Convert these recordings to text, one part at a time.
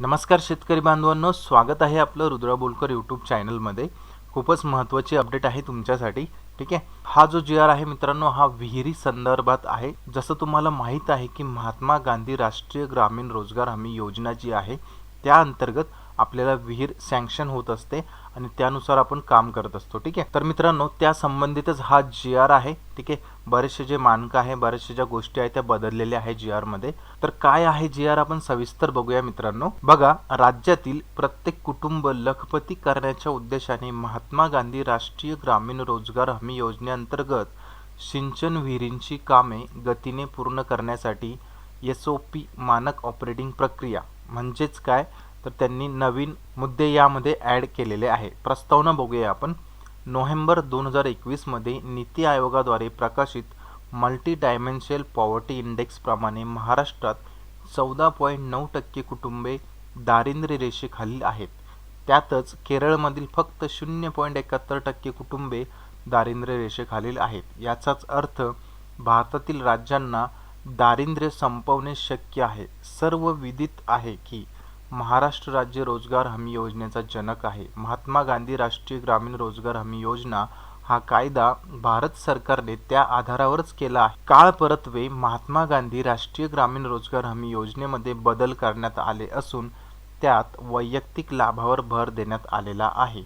नमस्कार शेतकरी बांधवांनो स्वागत आहे आपलं रुद्रा बोलकर यूट्यूब चॅनलमध्ये खूपच महत्त्वाची अपडेट आहे तुमच्यासाठी ठीक आहे? हा जो जी आर आहे मित्रांनो हा विहिरी संदर्भात आहे. जसं तुम्हाला माहीत आहे की महात्मा गांधी राष्ट्रीय ग्रामीण रोजगार हमी योजना जी आहे त्या अंतर्गत आपल्याला विहीर सँक्शन होत असते. आणि त्यानुसार आपण काम करत असतो ठीक आहे? तर मित्रांनो त्या संबंधितच हा जी आर आहे ठीक आहे? बरेचसे जे मानकं आहे बरेचसे ज्या गोष्टी आहेत त्या बदललेल्या आहे जी आरमध्ये. तर काय आहे जी आर आपण सविस्तर बघूया मित्रांनो. बघा राज्यातील प्रत्येक कुटुंब लखपती करण्याच्या उद्देशाने महात्मा गांधी राष्ट्रीय ग्रामीण रोजगार हमी योजनेअंतर्गत सिंचन विहिरींची कामे गतीने पूर्ण करण्यासाठी एस ओ पी मानक ऑपरेटिंग प्रक्रिया. म्हणजेच काय? तर त्यांनी नवीन मुद्दे यामध्ये ॲड केलेले आहे. प्रस्तावना बघूया आपण. नोव्हेंबर दोन हजार एकवीसमध्ये नीती आयोगाद्वारे प्रकाशित मल्टी डायमेन्शियल पॉवर्टी इंडेक्सप्रमाणे महाराष्ट्रात चौदा पॉईंट नऊ टक्के कुटुंबे दारिद्र्य रेषेखालील आहेत. त्यातच केरळमधील फक्त शून्य पॉईंट एकाहत्तर टक्के कुटुंबे दारिद्र्य रेषेखालील आहेत. याचाच अर्थ भारतातील राज्यांना दारिद्र्य संपवणे शक्य आहे. सर्व विदित आहे की महाराष्ट्र राज्य रोजगार हमी योजनेचा जनक आहे. महात्मा गांधी राष्ट्रीय ग्रामीण रोजगार हमी योजना हा कायदा भारत सरकारने त्या आधारावरच केला आहे. काळ परत्वे महात्मा गांधी राष्ट्रीय ग्रामीण रोजगार हमी योजनेमध्ये बदल करण्यात आले असून त्यात वैयक्तिक लाभावर भर देण्यात आलेला आहे.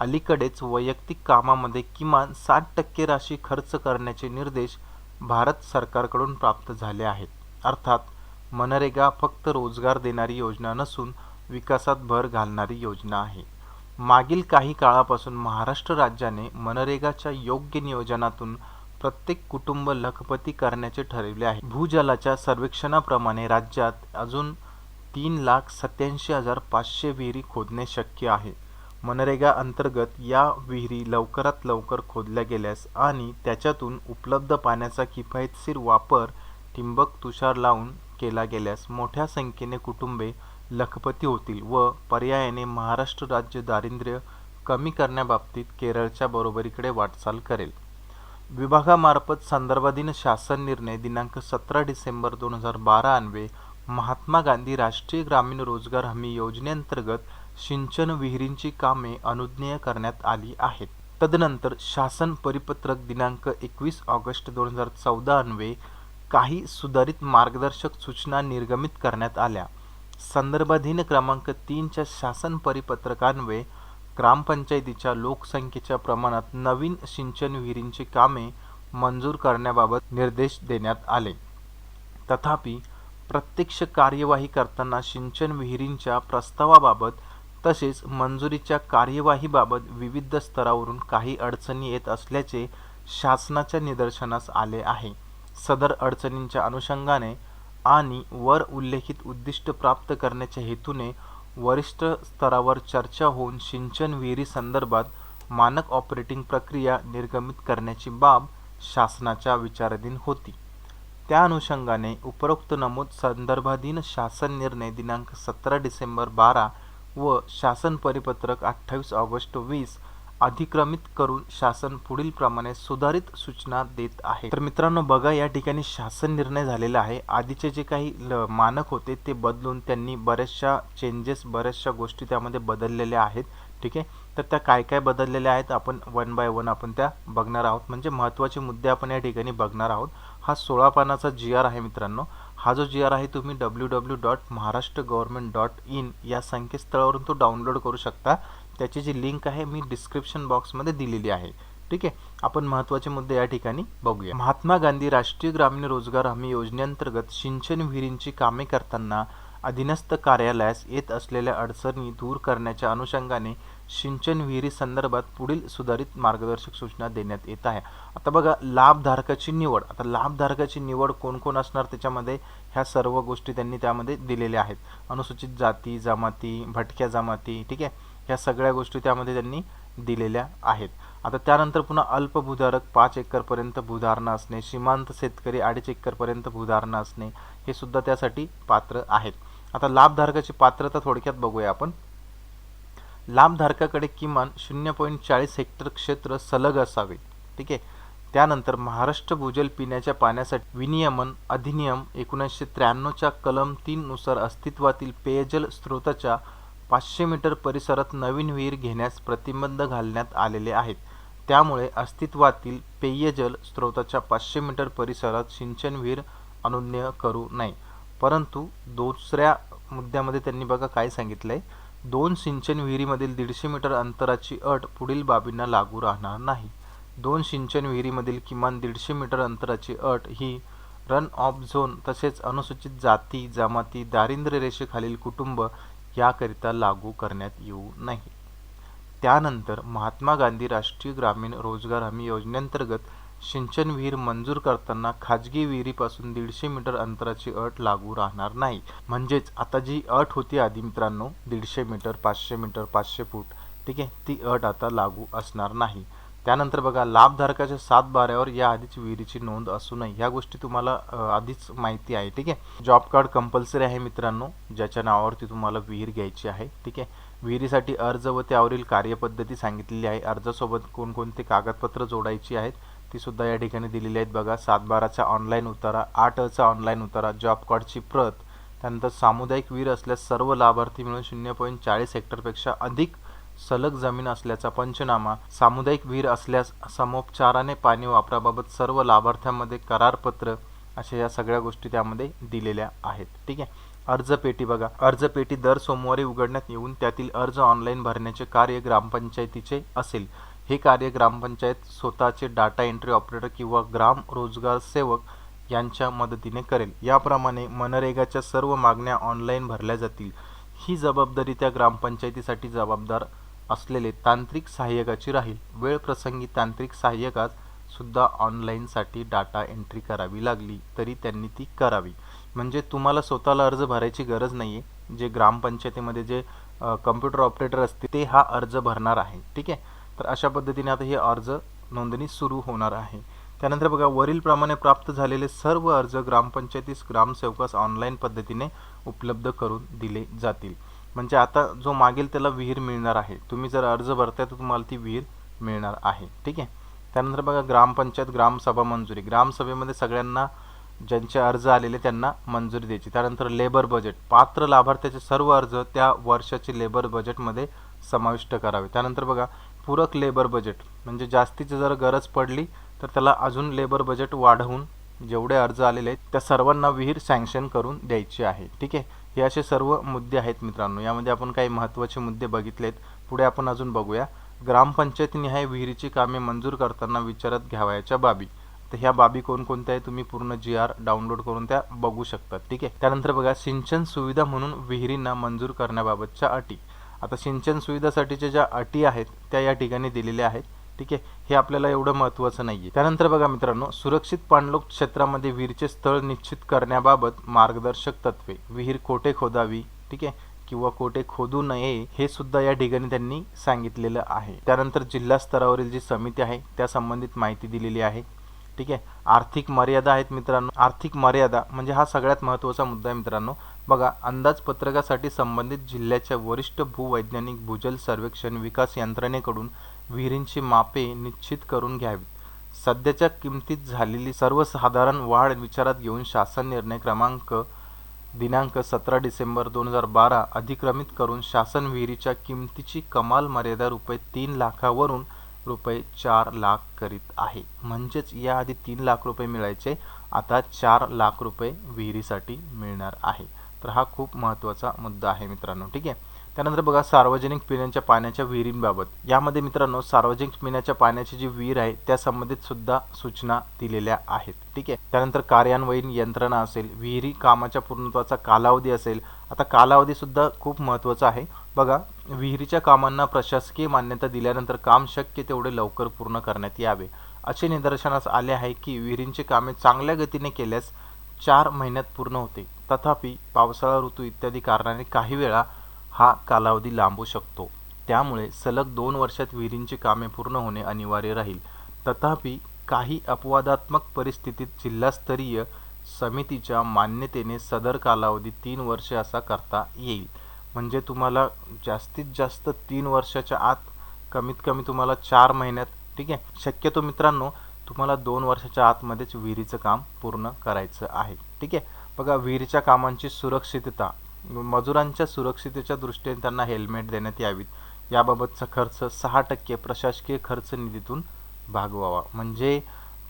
अलीकडेच वैयक्तिक कामामध्ये किमान साठ टक्के राशी खर्च करण्याचे निर्देश भारत सरकारकडून प्राप्त झाले आहेत. अर्थात मनरेगा फक्त रोजगार देणारी योजना नसून विकासात भर घालणारी योजना आहे. मागील काही काळापासून महाराष्ट्र राज्याने मनरेगाच्या योग्य नियोजनातून प्रत्येक कुटुंब लखपती करण्याचे ठरविले आहे. भूजलाच्या सर्वेक्षणाप्रमाणे राज्यात अजून तीन लाख सत्याऐंशी हजार पाचशे विहिरी खोदणे शक्य आहे. मनरेगा अंतर्गत या विहिरी लवकरात लवकर खोदल्या गेल्यास आणि त्याच्यातून उपलब्ध पाण्याचा किफायतशीर वापर ठिंबक तुषार लावून केला गेल्यास मोठ्या संख्येने कुटुंबे लखपती होतील व पर्यायाने महाराष्ट्र राज्य दारिद्र्य कमी करण्याबाबतीत केरळच्या बरोबरीकडे वाटचाल करेल. विभागामार्फत संदर्भाधीन शासन निर्णय दिनांक सतरा डिसेंबर दोन हजार बारा अन्वे महात्मा गांधी राष्ट्रीय ग्रामीण रोजगार हमी योजनेअंतर्गत सिंचन विहिरींची कामे अनुज्ञेय करण्यात आली आहेत. तदनंतर शासन परिपत्रक दिनांक एकवीस ऑगस्ट दोन हजार चौदा अन्वे काही सुधारित मार्गदर्शक सूचना निर्गमित करण्यात आल्या. संदर्भाधीन क्रमांक तीनच्या शासन परिपत्रकान्वये ग्रामपंचायतीच्या लोकसंख्येच्या प्रमाणात नवीन सिंचन विहिरींची कामे मंजूर करण्याबाबत निर्देश देण्यात आले. तथापि प्रत्यक्ष कार्यवाही करताना सिंचन विहिरींच्या प्रस्तावाबाबत तसेच मंजुरीच्या कार्यवाहीबाबत विविध स्तरावरून काही अडचणी येत असल्याचे शासनाच्या निदर्शनास आले आहे. सदर अडचणींच्या अनुषंगाने आणि वर उल्लेखित उद्दिष्ट प्राप्त करण्याच्या हेतूने वरिष्ठ स्तरावर चर्चा होऊन सिंचन विहिरी संदर्भात मानक ऑपरेटिंग प्रक्रिया निर्गमित करण्याची बाब शासनाच्या विचाराधीन होती. त्या अनुषंगाने उपरोक्त नमूद संदर्भाधीन शासन निर्णय दिनांक सतरा डिसेंबर बारा व शासन परिपत्रक अठ्ठावीस ऑगस्ट वीस अधिक्रमित करून शासन पुढील प्रमाणे सुधारित सूचना देत आहे. तर मित्रांनो बघा या ठिकाणी शासन निर्णय झालेला आहे. आधीचे जे काही ल मानक होते ते बदलून त्यांनी बऱ्याचशा चेंजेस बऱ्याचशा गोष्टी त्यामध्ये बदललेल्या आहेत. ठीक आहे? तर त्या काय काय बदललेल्या आहेत आपण वन बाय वन आपण त्या बघणार आहोत. म्हणजे महत्त्वाचे मुद्दे आपण या ठिकाणी बघणार आहोत. हा सोळा पानाचा जी आर आहे मित्रांनो. हा जो जी आर आहे तुम्ही W W dot Maharashtra government dot in या संकेतस्थळावरून तो डाउनलोड करू शकता. त्याची जी लिंक आहे मी डिस्क्रिप्शन बॉक्समध्ये दिलेली आहे. ठीक आहे? आपण महत्त्वाचे मुद्दे या ठिकाणी बघूया. महात्मा गांधी राष्ट्रीय ग्रामीण रोजगार हमी योजनेअंतर्गत सिंचन विहिरींची कामे करताना अधीनस्थ कार्यालयास येत असलेल्या अडचणी दूर करण्याच्या अनुषंगाने सिंचन विहिरी संदर्भात पुढील सुधारित मार्गदर्शक सूचना देण्यात येत आहे. आता बघा लाभधारकाची निवड. आता लाभधारकाची निवड कोण कोण असणार त्याच्यामध्ये? ह्या सर्व गोष्टी त्यांनी त्यामध्ये दिलेल्या आहेत. अनुसूचित जाती जमाती भटक्या जमाती ठीक आहे? ह्या सगळ्या गोष्टी त्यामध्ये त्यांनी दिलेल्या आहेत. आता त्यानंतर पुन्हा अल्पभूधारक पाच एकरपर्यंत भूधारणा असणे सीमांत शेतकरी अडीच एकरपर्यंत भूधारणा असणे हे सुद्धा त्यासाठी पात्र आहेत. आता लाभधारकाची पात्रता थोडक्यात बघूया आपण. लाभधारकाकडे किमान शून्य पॉईंट चाळीस हेक्टर क्षेत्र सलग असावे ठीक आहे? त्यानंतर महाराष्ट्र भूजल पिण्याच्या पाण्यासाठी विनियमन अधिनियम एकोणीसशे त्र्याण्णवच्या कलम तीननुसार अस्तित्वातील पेयजल स्रोताच्या पाचशे मीटर परिसरात नवीन विहीर घेण्यास प्रतिबंध घालण्यात आलेले आहेत. त्यामुळे अस्तित्वातील पेयजल स्रोताच्या पाचशे मीटर परिसरात सिंचन विहीर अनुज्ञेय करू नये. परंतु दुसऱ्या मुद्द्यामध्ये त्यांनी बघा काय सांगितलंय. दोन सिंचन विहिरीमधील दीडशे मीटर अंतराची अट पुढील बाबींना लागू राहणार नाही. दोन सिंचन विहिरीमधील किमान दीडशे मीटर अंतराची अट ही रन ऑफ झोन तसेच अनुसूचित जाती जमाती दारिद्र्य रेषेखालील कुटुंब याकरिता लागू करण्यात येऊ नये. त्यानंतर महात्मा गांधी राष्ट्रीय ग्रामीण रोजगार हमी योजनेअंतर्गत सिंचन विहीर मंजूर करताना खाजगी विहिरीपासून दीडशे मीटर अंतराची अट लागू राहणार नाही. म्हणजेच आता जी अट होती आधी मित्रांनो दीडशे मीटर पाचशे मीटर पाचशे फूट ठीक आहे ती अट आता लागू असणार नाही. त्यानंतर बघा लाभधारकाच्या सात बाऱ्यावर या आधीच विहिरीची नोंद असू नये ह्या गोष्टी तुम्हाला आधीच माहिती आहे ठीक आहे? जॉब कार्ड कंपल्सरी आहे मित्रांनो ज्याच्या नावावरती तुम्हाला विहीर घ्यायची आहे ठीक आहे? विहिरीसाठी अर्ज व त्यावरील कार्यपद्धती सांगितलेली आहे. अर्जासोबत कोणकोणते कागदपत्र जोडायची आहेत ती सुद्धा या ठिकाणी दिलेली आहेत बघा. सात बाराचा ऑनलाईन उतारा आठ अचा ऑनलाईन उतारा जॉब कार्डची प्रत त्यानंतर सामुदायिक विहीर असल्यास सर्व लाभार्थी मिळून शून्य पॉईंट चाळीस हेक्टरपेक्षा अधिक सलग जमीन असल्याचा पंचनामा सामुदायिक विहीर असल्यास समोपचाराने पाणी वापराबाबत सर्व लाभार्थ्यांमध्ये करारपत्र अशा या सगळ्या गोष्टी त्यामध्ये दिलेल्या आहेत. ठीक आहे? अर्ज पेटी बघा. अर्ज पेटी दर सोमवारी उघडण्यात येऊन त्यातील अर्ज ऑनलाईन भरण्याचे कार्य ग्रामपंचायतीचे असेल. हे कार्य ग्रामपंचायत स्वतःचे डाटा एंट्री ऑपरेटर किंवा ग्राम रोजगार सेवक यांच्या मदतीने करेल. याप्रमाणे मनरेगाच्या सर्व मागण्या ऑनलाईन भरल्या जातील. ही जबाबदारी त्या ग्रामपंचायतीसाठी जबाबदार असलेले तांत्रिक सहाय्यकाची राहील. वेळ प्रसंगी तांत्रिक सहाय्यकास सुद्धा ऑनलाईनसाठी डाटा एंट्री करावी लागली तरी त्यांनी ती करावी. म्हणजे तुम्हाला स्वतःला अर्ज भरायची गरज नाही आहे जे ग्रामपंचायतीमध्ये जे कम्प्युटर ऑपरेटर असते ते हा अर्ज भरणार आहे. ठीक आहे? तर अशा पद्धतीने आता हे अर्ज नोंदणी सुरू होणार आहे. त्यानंतर बघा वरीलप्रमाणे प्राप्त झालेले सर्व अर्ज ग्रामपंचायतीस ग्रामसेवकास ऑनलाईन पद्धतीने उपलब्ध करून दिले जातील. म्हणजे आता जो मागेल त्याला विहीर मिळणार आहे तुम्ही जर अर्ज भरताय तर तुम्हाला ती विहीर मिळणार आहे ठीक आहे? त्यानंतर बघा ग्रामपंचायत ग्रामसभा मंजुरी. ग्रामसभेमध्ये सगळ्यांना ज्यांचे अर्ज आलेले त्यांना मंजुरी द्यायची. त्यानंतर लेबर बजेट. पात्र लाभार्थ्याचे सर्व अर्ज त्या वर्षाचे लेबर बजेटमध्ये समाविष्ट करावे. त्यानंतर बघा पूरक लेबर बजेट. म्हणजे जास्तीची जर गरज पडली तर त्याला अजून लेबर बजेट वाढवून जेवढे अर्ज आलेले आहेत त्या सर्वांना विहीर सँक्शन करून द्यायची आहे ठीक आहे? हे असे सर्व मुद्दे आहेत मित्रांनो. यामध्ये आपण काही महत्त्वाचे मुद्दे बघितलेत. पुढे आपण अजून बघूया. ग्रामपंचायतीनिहाय विहिरीची कामे मंजूर करताना विचारात घ्यावयाच्या बाबी. तर ह्या बाबी कोणकोणत्या आहे तुम्ही पूर्ण जी आर डाउनलोड करून त्या बघू शकता ठीक आहे? त्यानंतर बघा सिंचन सुविधा म्हणून विहिरींना मंजूर करण्याबाबतच्या अटी. आता सिंचन सुविधासाठीच्या ज्या अटी आहेत त्या या ठिकाणी दिलेल्या आहेत. ठीक आहे? हे आपल्याला एवढं महत्त्वाचं नाही आहे त्यानंतर बघा मित्रांनो सुरक्षित पाणलोक क्षेत्रामध्ये विहीरचे स्थळ निश्चित करण्याबाबत मार्गदर्शक तत्वे. विहीर कोठे खोदावी ठीक आहे? किंवा कोठे खोदू नये हे सुद्धा या ठिकाणी त्यांनी सांगितलेलं आहे. त्यानंतर जिल्हा स्तरावरील जी समिती आहे त्या संबंधित माहिती दिलेली आहे ठीक आहे? आर्थिक मर्यादा आहेत मित्रांनो. आर्थिक मर्यादा म्हणजे हा सगळ्यात महत्त्वाचा मुद्दा आहे मित्रांनो. बघा अंदाजपत्रकासाठी संबंधित जिल्ह्याच्या वरिष्ठ भूवैज्ञानिक भूजल सर्वेक्षण विकास यंत्रणेकडून विहिरींची मापे निश्चित करून घ्यावी सध्याच्या किमतीत झालेली सर्वसाधारण वाढ विचारात घेऊन शासन निर्णय क्रमांक दिनांक सतरा डिसेंबर दोन हजार बारा अधिक्रमित करून शासन विहिरीच्या किमतीची कमाल मर्यादा रुपये तीन लाखावरून रुपये चार लाख करीत आहे. म्हणजेच याआधी तीन लाख रुपये मिळायचे आता चार लाख रुपये विहिरीसाठी मिळणार आहे. तर हा खूप महत्त्वाचा मुद्दा आहे मित्रांनो ठीक आहे? त्यानंतर बघा सार्वजनिक पिण्याच्या पाण्याच्या विहिरींबाबत. यामध्ये मित्रांनो सार्वजनिक पिण्याच्या पाण्याची जी विहीर आहे त्या संबंधित सुद्धा सूचना दिलेल्या आहेत. ठीक आहे? त्यानंतर कार्यान्वयीन यंत्रणा असेल विहिरी कामाच्या पूर्णत्वाचा कालावधी असेल. आता कालावधी सुद्धा खूप महत्त्वाचा आहे. बघा विहिरीच्या कामांना प्रशासकीय मान्यता दिल्यानंतर काम शक्य तेवढे लवकर पूर्ण करण्यात यावे. असे निदर्शनास आले आहे की विहिरींची कामे चांगल्या गतीने केल्यास चार महिन्यात पूर्ण होते. तथापि पावसाळा ऋतू इत्यादी कारणाने काही वेळा हा कालावधी लांबू शकतो. त्यामुळे सलग दोन वर्षात विहिरींची कामे पूर्ण होणे अनिवार्य राहील. तथापि काही अपवादात्मक परिस्थितीत जिल्हास्तरीय समितीच्या मान्यतेने सदर कालावधी तीन वर्षे असा करता येईल. म्हणजे तुम्हाला जास्तीत जास्त तीन वर्षाच्या आत कमीत कमी तुम्हाला चार महिन्यात ठीक आहे? शक्यतो मित्रांनो तुम्हाला दोन वर्षाच्या आतमध्येच विहिरीचं काम पूर्ण करायचं आहे. ठीक आहे? बघा विहिरीच्या कामांची सुरक्षितता मजुरांच्या सुरक्षिततेच्या दृष्टीने त्यांना हेल्मेट देण्यात यावीत. याबाबतचा खर्च सहा टक्के प्रशासकीय खर्च निधीतून भागवावा. म्हणजे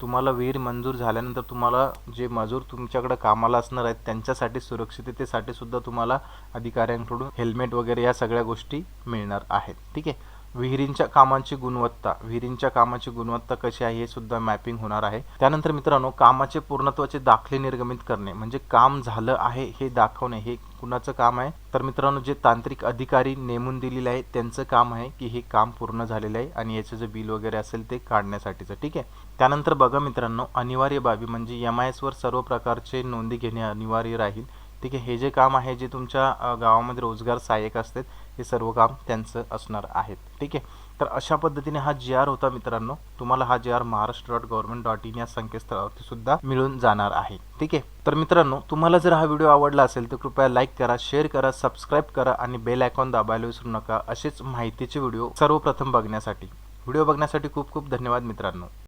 तुम्हाला विहीर मंजूर झाल्यानंतर तुम्हाला जे मजूर तुमच्याकडे कामाला असणार आहेत त्यांच्यासाठी सुरक्षिततेसाठी सुद्धा तुम्हाला अधिकाऱ्यांकडून हेल्मेट वगैरे या सगळ्या गोष्टी मिळणार आहेत. ठीक आहे? विहिरींच्या कामांची गुणवत्ता विहिरींच्या कामाची गुणवत्ता कशी आहे हे सुद्धा मॅपिंग होणार आहे. त्यानंतर मित्रांनो कामाचे पूर्णत्वाचे दाखले निर्गमित करणे म्हणजे काम झालं आहे हे दाखवणे हे कुणाचं काम आहे? तर मित्रांनो जे तांत्रिक अधिकारी नेमून दिलेले आहे त्यांचं काम आहे की हे काम पूर्ण झालेलं आहे आणि याचं जे बिल वगैरे असेल ते काढण्यासाठीचं ठीक आहे? त्यानंतर बघा मित्रांनो अनिवार्य बाबी म्हणजे एम आय एसवर सर्व प्रकारचे नोंदी घेणे अनिवार्य राहील. ठीक आहे हे जे काम आहे जे तुमच्या गावामध्ये रोजगार सहाय्यक असतात हे सर्व काम त्यांचं असणार आहेत. ठीक आहे? तर अशा पद्धतीने हा जी आर होता मित्रांनो. तुम्हाला हा G R Maharashtra dot government dot in या संकेतस्थळावरती सुद्धा मिळून जाणार आहे. ठीक आहे? तर मित्रांनो तुम्हाला जर हा व्हिडिओ आवडला असेल तर कृपया लाईक करा शेअर करा सबस्क्राईब करा आणि बेल आयकॉन दाबायला विसरू नका असेच माहितीचे व्हिडिओ सर्वप्रथम बघण्यासाठी. व्हिडिओ बघण्यासाठी खूप खूप धन्यवाद मित्रांनो.